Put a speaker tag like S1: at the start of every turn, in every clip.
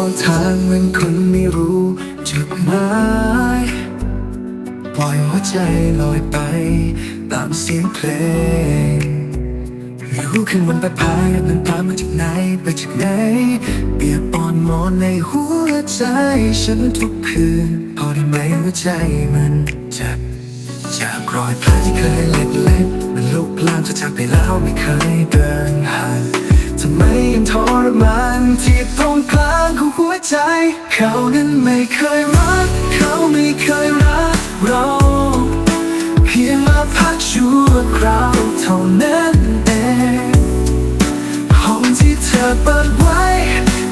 S1: องทางเหมือนคนไม่รู้จุดหมายปล่อยหัวใจลอยไป ตามเสียงเพลงรู้ขึ้นวันไปพายมันพามาจากไหนไปจากไหน เปียกปอนมอนในหัวใจ ฉันทุกคืน พอได้ไหมหัวใจมันเจ็บจากรอยแผลที่เคยเล็กๆมันลุกลามจะจากไปแล้วไม่เคยเดินห่างทำไมยังทรมานที่ ใจ เขานั้นไม่เคยรัก เขาไม่เคยรักเราเพียงมาพักชั่วคราวเท่านั้นเองห้องที่เธอเปิดไว้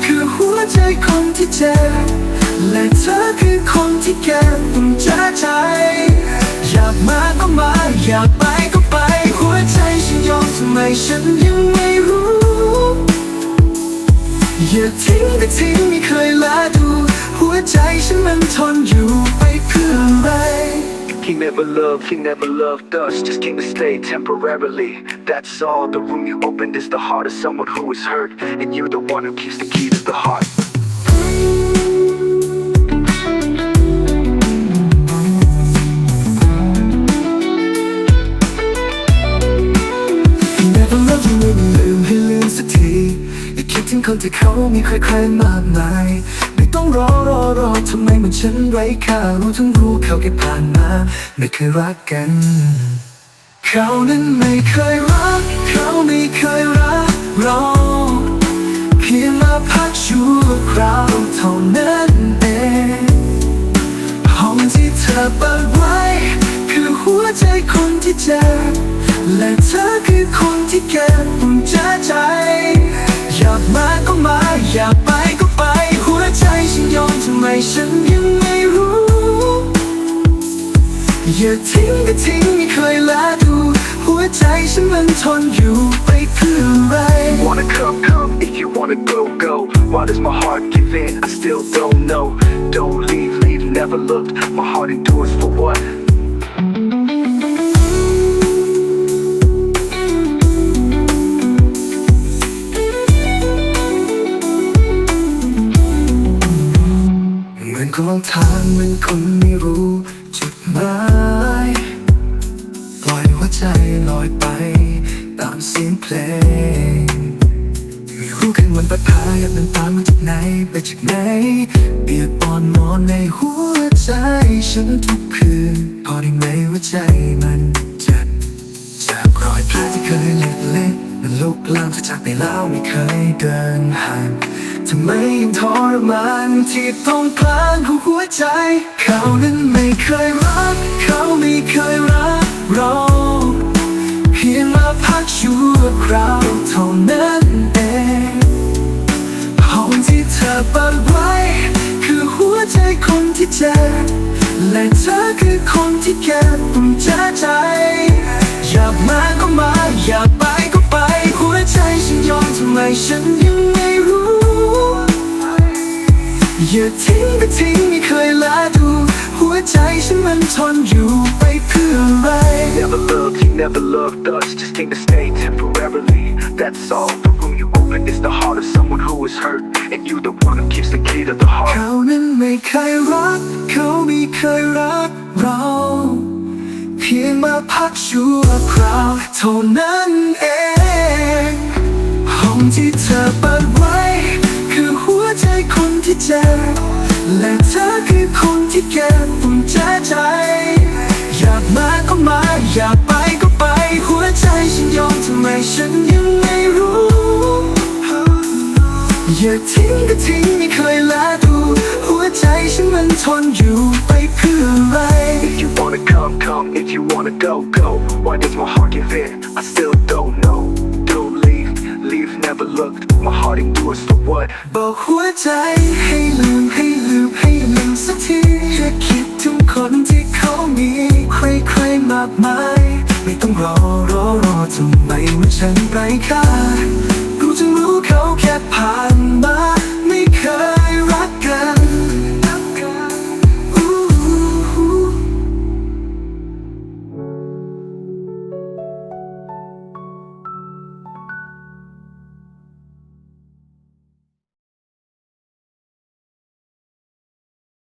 S1: คือหัวใจคนที่เจ็บและเธอคือคนที่เก็บกุญแจใจ อยากมาก็มา อยากไปก็ไป หัวใจฉันยอมทำไมฉันยัง อย่าทิ้งก็ทิ้งไม่เคยละดู หัวใจฉันมันทนอยู่ไปเพื่ออะไร
S2: King never loved, king never loved us, just king to stay temporarily. That's all. The room you opened is the heart of someone who is hurt, and you're the one who keeps the key to the heart.
S1: อย่าคิดถึงคนที่เขามีใครๆมากมายไม่ต้องรอรอรอทำไมเหมือนฉันไร้ค่ารู้ทั้งรู้เขาแค่ผ่านมา ไม่เคยรักกัน เขานั้นไม่เคยรัก เขาไม่เคยรักเราเพียงมาพักชั่วคราวเท่านั้นเองห้องที่เธอเปิดไว้ คือหัวใจคนที่เจ็บและเธอคือคน อย่าทิ้งก็ทิ้งไม่เคยละดู หัวใจฉันมันทนอยู่ไปเพื่ออะไร
S2: Wanna come, come. If you wanna go, go. Why does my heart give in? I still don't know. Don't leave, leave, never looked. My heart endures for what?
S1: เหมือนกลองทางเหมือนคนไม่รู้ สียงเพลงไม่รู้ขึ้นวันปัดพายมันตามมาจากไหนไปจากไหนเปียกปอนนอนในหัวใจ ฉันทุกคืนพอได้ไหมหัวใจมันเจ็บจากรอยแผลที่เคยเล็กๆมันลุกลามจะจากไปแล้วไม่เคยเดินห่างทำไมยังทรมานที่ตรงกลางของหัวใจ เขานั้นไม่เคยรัก เขาไม่เคย ชั่วคราวเท่านั้นเองห้องที่เธอเปิดไว้ คือหัวใจคนที่เจ็บและเธอคือคนที่เก็บกุญแจใจอยากมาก็มา อยากไปก็ไป หัวใจฉันยอมทำไมฉันยังไม่รู้ อย่าทิ้งก็ทิ้ง ใจฉันมันทนอยู่ไปเพื่ออะไร
S2: Never loved, he never loved us, just came to stay temporarily. That's all. The room you opened is the heart of someone who is hurt, and you're the one who keeps the key to the heart.
S1: เขานั้นไม่เคยรัก เขาไม่เคยรักเรา เพียงมาพักชั่วคราวเท่านั้นเอง ห้องที่เธอเปิดไว้ คือหัวใจคนที่เจ็บ และเธอคือคนที่เก็บกุญแจใจ อยากมาก็มา อยากไปก็ไป หัวใจฉันยอมทำไมฉันยังไม่รู้ อย่าทิ้งก็ทิ้งไม่เคยละดู หัวใจฉันมันทนอยู่ไปเพื่ออะไร
S2: If you wanna come, come. If you wanna go, go. Why does my heart give in? I still don't know. Don't leave, leave, never looked. My heart endures for what?
S1: บอกหัวใจ